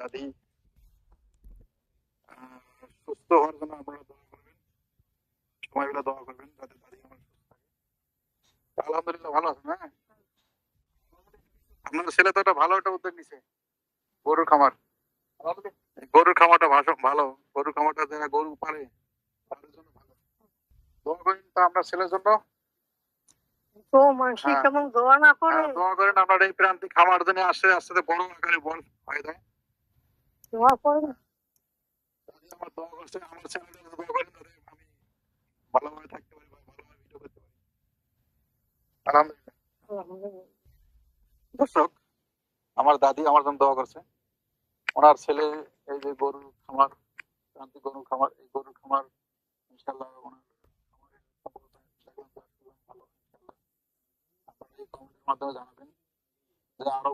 দাদি। সুস্থ হওয়ার জন্য আপনারা দোয়া করবেন। সময়গুলো দোয়া করবেন যাতে দাদি আমার সুস্থ থাকে। আলহামদুলিল্লাহ ভালো আছেন হ্যাঁ? আপনার ছেলে তো একটা ভালো একটা উদ্যোগ নিছে গরুর খামার। গরুর খামারটা ভালো ভালো। গরুর খামারটা যারা গরু পালে তাদের জন্য ভালো। দোয়া করেন তো আপনার ছেলের জন্য। হ্যাঁ। দোয়া না করে। হ্যাঁ, দোয়া করেন আপনার এই প্রান্তিক খামার জন্য আস্তে আস্তে বড় আকারে বড় হয়ে যায় আমার দর্শক, আমার দাদি আমার জন্য দোয়া করছে। ওনার ছেলে, এই যে গরুর খামার প্রান্তিক গরুর খামার, এই গরুর খামার ইনশাল্লাহ ওনার মাধ্যমে জানাবেন যে আরও